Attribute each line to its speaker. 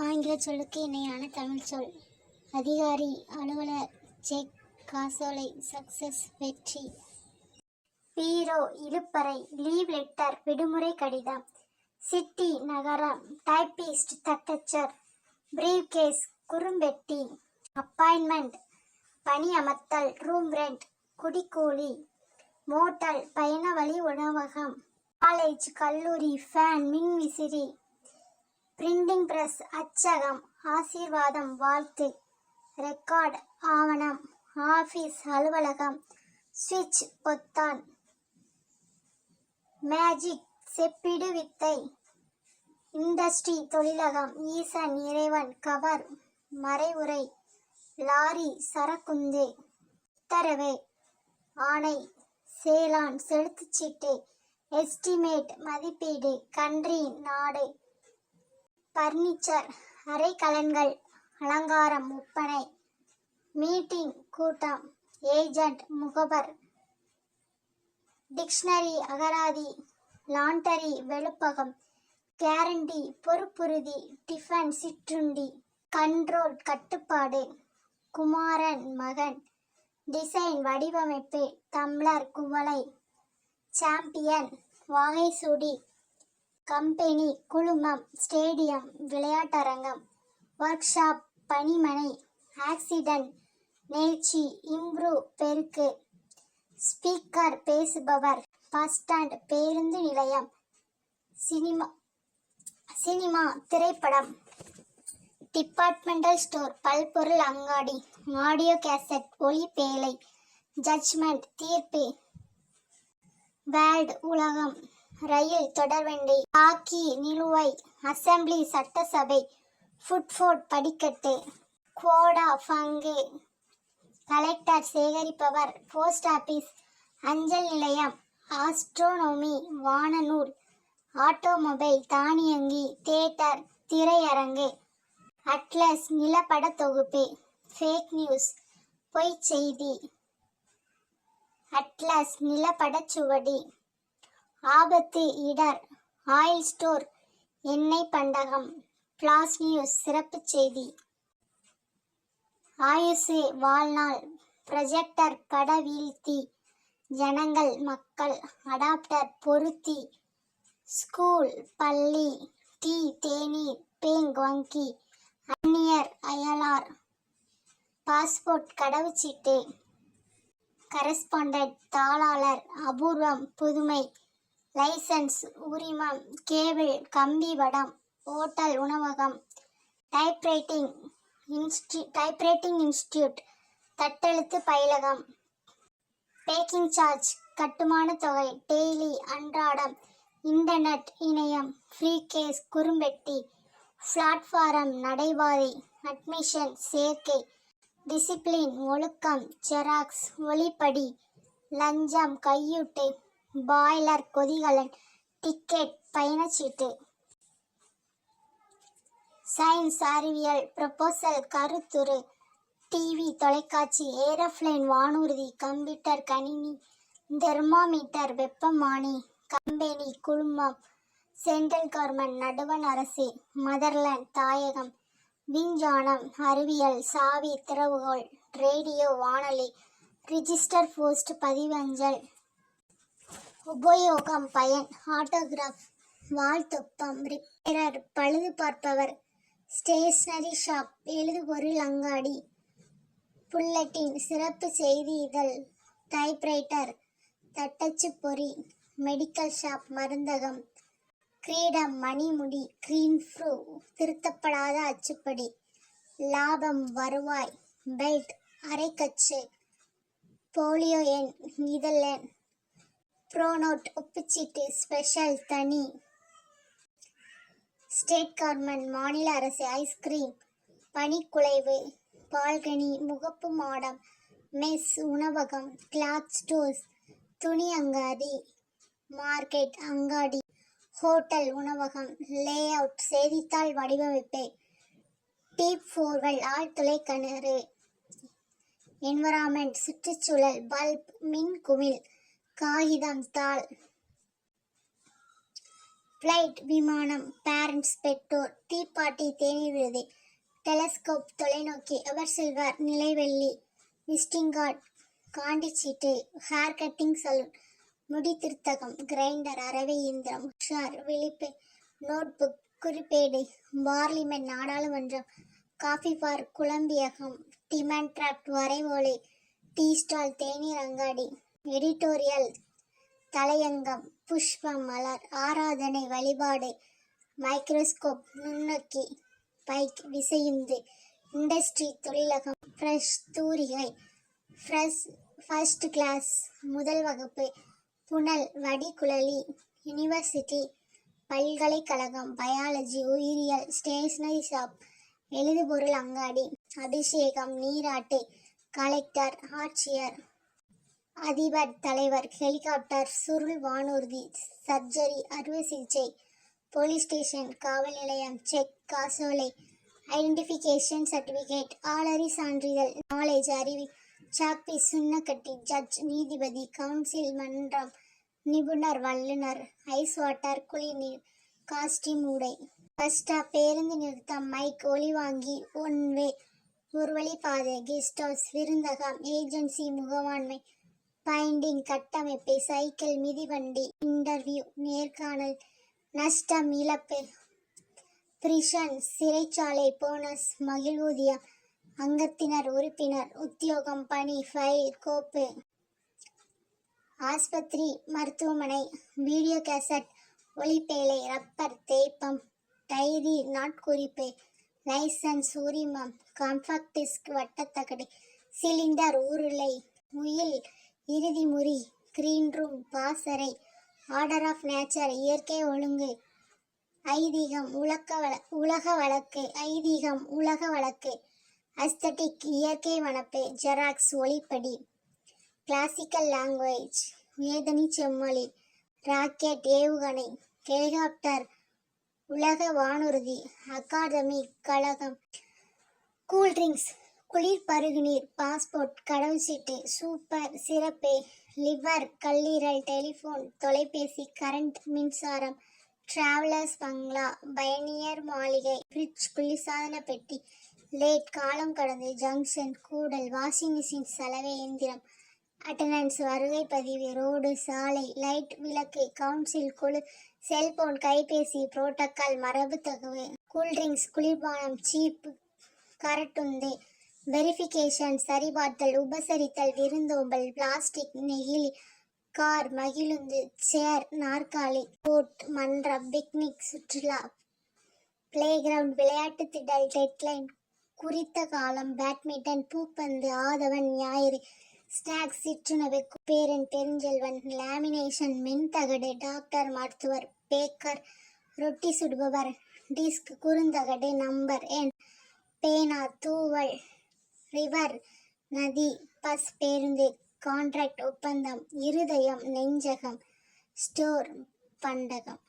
Speaker 1: ஆங்கில சொல்லுக்கு இணையான தமிழ் சொல். அதிகாரி அலுவலர் செக் காசோலை சக்சஸ் வெற்றி. பீரோ இழுப்பறை லீவ் லெட்டர் விடுமுறை கடிதம். சிட்டி நகரம் டைப்பிஸ்ட் தட்டச்சர். பிரீவ் கேஸ் குறும்பெட்டி. அப்பாயின்மெண்ட் பணி அமர்த்தல் ரூம் ரெண்ட் குடிக்கூலி. மோட்டல் பயண வழி உணவகம். காலேஜ் கல்லூரி ஃபேன் மின்விசிறி. பிரிண்டிங் பிரஸ் அச்சகம் ஆசீர்வாதம் வாழ்த்து ரெக்கார்ட் ஆவணம் ஆஃபீஸ் அலுவலகம் சுவிட்ச் பொத்தான் மேஜிக் செப்பிடு வித்தை இண்டஸ்ட்ரி தொழிலகம் ஈசன் இறைவன் கவர் மறைவுரை லாரி சரக்குந்து உத்தரவு ஆணை சேலான் செலுத்துச்சீட்டு எஸ்டிமேட் மதிப்பீடு கன்றி நாடு பர்னிச்சர் அரைக்கலன்கள் அலங்காரம் ஒப்பனை மீட்டிங் கூட்டம் ஏஜெண்ட் முகவர் டிக்ஷனரி அகராதி லாண்டரி வெளுப்பகம் கேரண்டி பொறுப்புறுதி டிஃபன் சிற்றுண்டி கண்ட்ரோல் கட்டுப்பாடு குமாரன் மகன் டிசைன் வடிவமைப்பு தம்ளர் குவளை சாம்பியன் வாகைசூடி கம்பெனி குழுமம் ஸ்டேடியம் விளையாட்டரங்கம் ஒர்க் ஷாப் பணிமனை ஆக்சிடென்ட் நேர்ச்சி இம்ப்ரூவ் பெருக்கு ஸ்பீக்கர் பேசுபவர் பஸ் ஸ்டாண்ட் பேருந்து நிலையம் சினிமா சினிமா திரைப்படம் டிபார்ட்மெண்டல் ஸ்டோர் பல்பொருள் அங்காடி ஆடியோ கேசட் ஒளிப்பேலை ஜட்ஜ்மெண்ட் தீர்ப்பு வேர்ல்ட் உலகம். ரயில் தொடர்வண்டி ஹாக்கி நிலுவை அசெம்பிளி சட்டசபை ஃபுட்ஃபோர்ட் படிக்கட்டு. கோடா ஃபங்கே. கலெக்டர் சேகரிப்பவர் போஸ்ட் ஆபீஸ் அஞ்சல் நிலையம் ஆஸ்ட்ரோனோமி வானநூல் ஆட்டோமொபைல் தானியங்கி தியேட்டர் திரையரங்கு. அட்லஸ் நிலப்பட தொகுப்பு ஃபேக் நியூஸ் பொய் செய்தி. அட்லஸ் நிலப்படச் சுவடி. ஆபத்து இடர் ஆயில் ஸ்டோர் எண்ணெய் பண்டகம் பிளாஸ் நியூஸ் சிறப்பு செய்தி. ஆயுசு வாழ்நாள் ப்ரொஜெக்டர் பட வீழ்த்தி ஜனங்கள் மக்கள் அடாப்டர் பொருத்தி ஸ்கூல் பள்ளி டீ தேநீர் பேங் வங்கி அந்நியர் அயலார் பாஸ்போர்ட் கடவுச்சீட்டு கரஸ்பாண்டட் தாளாளர் அபூர்வம் புதுமை லைசன்ஸ் உரிமம் கேபிள் கம்பி வடம் ஓட்டல் உணவகம் டைப்ரைட்டிங் இன்ஸ்டி டைப்ரைட்டிங் இன்ஸ்டியூட் தட்டெழுத்து பயிலகம் பேக்கிங் சார்ஜ் கட்டுமான தொகை டெய்லி அன்றாடம் இன்டர்நெட் இணையம் ஃப்ரீ கேஸ் குறும்பெட்டி பிளாட்ஃபாரம் நடைபாதை அட்மிஷன் சேர்க்கை டிசிப்ளின் ஒழுக்கம் ஜெராக்ஸ் ஒளிப்படி லஞ்சம் கையூட்டு பாய்லர் கொதிகலன் டிக்கெட் பயணச்சீட்டு. சயின்ஸ் அறிவியல் ப்ரொபோசல் கருத்துரு டிவி தொலைக்காட்சி ஏரோப்ளேன் வானூர்தி கம்ப்யூட்டர் கணினி தெர்மாமீட்டர் வெப்பமானி கம்பெனி குழுமம் சென்ட்ரல் கவர்மெண்ட் நடுவண் அரசு மதர்லேண்ட் தாயகம் விஞ்ஞானம் அறிவியல் சாவி திறவுகோல் ரேடியோ வானொலி ரிஜிஸ்டர் போஸ்ட் பதிவஞ்சல் உபயோகம் பயன் ஆட்டோகிராஃப் வாழ்த்தொப்பம் ரிப்பேரர் பழுது பார்ப்பவர் ஸ்டேஷ்னரி ஷாப் எழுதுபொருள் அங்காடி புல்லட்டின் சிறப்பு செய்தி இதழ் டைப்ரைட்டர் தட்டச்சு பொறி மெடிக்கல் ஷாப் மருந்தகம் கிரீடம் மணிமுடி கிரீன் ஃப்ரூ திருத்தப்படாத அச்சுப்படி லாபம் வருவாய் பெல்ட் அரைக்கச்சு போலியோ எண் இதழ் எண் ப்ரோனோட் ஒப்புச்சீட்டு ஸ்பெஷல் தனி. ஸ்டேட் கவர்மெண்ட் மாநில அரசு ஐஸ்கிரீம் பனிக்குலைவு பால்கனி முகப்பு மாடம் மெஸ் உணவகம் கிளாத் ஸ்டோர்ஸ் துணி அங்காடி மார்க்கெட் அங்காடி ஹோட்டல் உணவகம் லே அவுட் செய்தித்தாள் வடிவமைப்பு டீப் ஃபோர்கள் ஆழ்துளை கிணறு என்வரான்மெண்ட் சுற்றுச்சூழல் பல்ப் மின் குமிழ் காகிதம் தாள். ஃப்ளைட் விமானம் பேரண்ட்ஸ் பெற்றோர் தீப்பாட்டி தேநீர் விருது. டெலஸ்கோப் தொலைநோக்கி எவர் செல்வார் நிலைவெள்ளி. விசிட்டிங் கார்டு காண்டிச்சீட்டு ஹேர் கட்டிங் சலூன் முடி திருத்தகம் கிரைண்டர் அரவை இயந்திரம் உஷார் விழிப்பு நோட்புக் குறிப்பேடு பார்லிமெண்ட் நாடாளுமன்றம் காஃபி பார் குழம்பியகம் டிமாண்ட் டிராப்ட் வரைவோலை டீ ஸ்டால் தேநீர் அங்காடி. எடிட்டோரியல் தலையங்கம் புஷ்பம் மலர் ஆராதனை வழிபாடு மைக்ரோஸ்கோப் நுண்ணோக்கி பைக் விசையுந்து இண்டஸ்ட்ரி தொழிலகம் ஃப்ரெஷ் தூரிகை ஃப்ரெஷ் ஃபர்ஸ்ட் கிளாஸ் முதல் வகுப்பு புனல் வடிகுழலி யுனிவர்சிட்டி பல்கலைக்கழகம் பயாலஜி உயிரியல் ஸ்டேஷனரி ஷாப் எழுதுபொருள் அங்காடி அபிஷேகம் நீராட்டு கலெக்டர் ஆட்சியர் அதிபர் தலைவர் ஹெலிகாப்டர் சுருள் வானூர்தி சர்ஜரி அறுவை சிகிச்சை போலீஸ் ஸ்டேஷன் காவல் நிலையம் செக் காசோலை ஐடென்டிஃபிகேஷன் சர்டிஃபிகேட் ஆளறி சான்றிதழ் நாலேஜ் அறிவி சாப்பி சுண்ணக்கட்டி ஜட்ஜ் நீதிபதி கவுன்சில் மன்றம் நிபுணர் வல்லுநர் ஐஸ் வாட்டர் குளிர்நீர் காஸ்டியூம் உடை பஸ்டா பேருந்து நிறுத்தம் மைக் ஒளிவாங்கி ஒன் வே ஒரு வழி பாதை கெஸ்ட் ஹவுஸ் விருந்தகம் ஏஜென்சி முகவாண்மை பைண்டிங் கட்டமைப்பு சைக்கிள் மிதிவண்டி இன்டர்வியூ நேர்காணல் நஷ்டம் இழப்பு பிரிஷன் சிறைச்சாலை போனஸ் மகிழ்வூதியம் அங்கத்தினர் உறுப்பினர் உத்தியோகம் பணி ஃபைல் கோப்பு ஆஸ்பத்திரி மருத்துவமனை வீடியோ கேசட் ஒளிப்பேலை ரப்பர் தேய்ப்பம் டைரி நாட்குறிப்பு லைசன்ஸ் உரிமம் காம்பாக்ட் டிஸ்க் வட்டத்தகடு சிலிண்டர் உருளை உயில் இறுதி முறி கிரீன் ரூம் பாசறை ஆர்டர் ஆஃப் நேச்சர் இயற்கை ஒழுங்கு ஐதீகம் உலக வள உலக வழக்கு ஐதீகம் உலக வழக்கு அஸ்தட்டிக் இயற்கை வனப்பு ஜெராக்ஸ் ஒளிப்படி கிளாசிக்கல் லாங்குவேஜ் வேதனி செம்மொழி ராக்கெட் ஏவுகணை ஹெலிகாப்டர் உலக வானூர்தி அகாடமி கழகம் கூல்ட்ரிங்க்ஸ் குளிர் பருகுநீர் பாஸ்போர்ட் கடவுச்சீட்டு சூப்பர் சிறப்பு லிவர் கல்லீரல் டெலிஃபோன் தொலைபேசி கரண்ட் மின்சாரம் டிராவலர்ஸ் பங்களா பயணியர் மாளிகை ஃப்ரிட்ஜ் குளிர்சாதன பெட்டி லேட் காலம் கடந்து ஜங்ஷன் கூடல் வாஷிங் மிஷின் சலவை எந்திரம் அட்டண்டன்ஸ் வருகை பதிவு ரோடு சாலை லைட் விளக்கு கவுன்சில் குழு செல்போன் கைபேசி புரோட்டோக்கால் மரபு தகவல் கூல்ட்ரிங்க்ஸ் குளிர்பானம் சீப்பு கரட்டுந்து வெரிஃபிகேஷன் சரிபார்த்தல் உபசரித்தல் விருந்தோம்பல் பிளாஸ்டிக் நெகிழி கார் மகிழுந்து சேர் நாற்காலி கோட் மன்றம் பிக்னிக் சுற்றுலா பிளே கிரவுண்ட் விளையாட்டு திடல் டெட்லைன் குறித்த காலம் பேட்மிண்டன் பூப்பந்து ஆதவன் ஞாயிறு ஸ்நாக்ஸ் சிற்றுணவு பேரன் பெருஞ்செல்வன் லேமினேஷன் மென்தகடு டாக்டர் மருத்துவர் பேக்கர் ரொட்டி சுடுபவர் டிஸ்க் குறுந்தகடு நம்பர் எண் பேனா தூவல் ரிவர் நதி பஸ் பேருந்து கான்ட்ராக்ட் ஒப்பந்தம் இருதயம் நெஞ்சகம் ஸ்டோர் பண்டகம்.